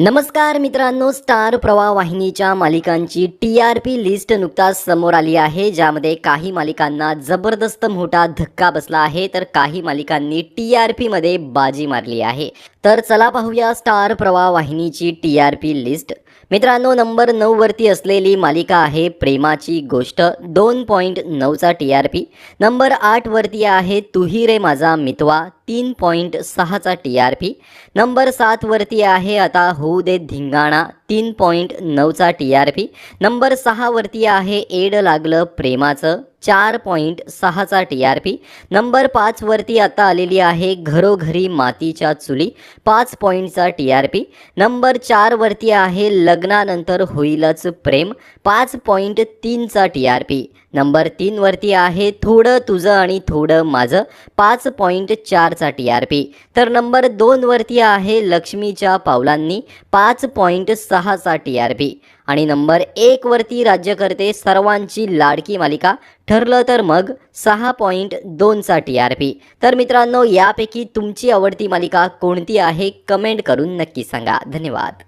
नमस्कार मित्रांनो स्टार प्रवाह वाहिनीच्या मालिकांची टी आर पी लिस्ट नुकताच समोर आली आहे ज्यामध्ये काही मालिकांना जबरदस्त मोठा धक्का बसला आहे तर काही मालिकांनी टी आर पीमध्ये बाजी मारली आहे. तर चला पाहूया स्टार प्रवाह वाहिनीची टी आर पी लिस्ट मित्रांनो नंबर नऊवरती असलेली मालिका आहे प्रेमाची गोष्ट दोन पॉईंट नऊचा टी आर पी नंबर आठवरती आहे तुही रे माझा मितवा तीन पॉईंट सहाचा टी आर पी. नंबर सातवरती आहे आता होऊ दे धिंगाणा. तीन पॉईंट नऊचा टी आर पी. नंबर सहावरती आहे एड लागलं प्रेमाचं. चार पॉईंट सहाचा टी आर पी. नंबर पाचवरती आता आलेली आहे घरोघरी मातीच्या चुली. पाच पॉईंटचा टी आर पी. नंबर चारवरती आहे लग्नानंतर होईलच प्रेम. पाच पॉईंट तीनचा टी आर पी. नंबर तीनवरती आहे थोडं तुझं आणि थोडं माझं. पाच पॉईंट चारचा टी आर पी. तर नंबर दोनवरती आहे लक्ष्मीच्या पावलांनी पाच पॉईंट सहाचा टी आर पी. आणि नंबर एकवरती राज्यकर्ते सर्वांची लाडकी मालिका. ठरलं तर मग सहा पॉईंट दोनचा टी आर पी. तर मित्रांनो यापैकी तुमची आवडती मालिका कोणती आहे? कमेंट करून नक्की सांगा. धन्यवाद.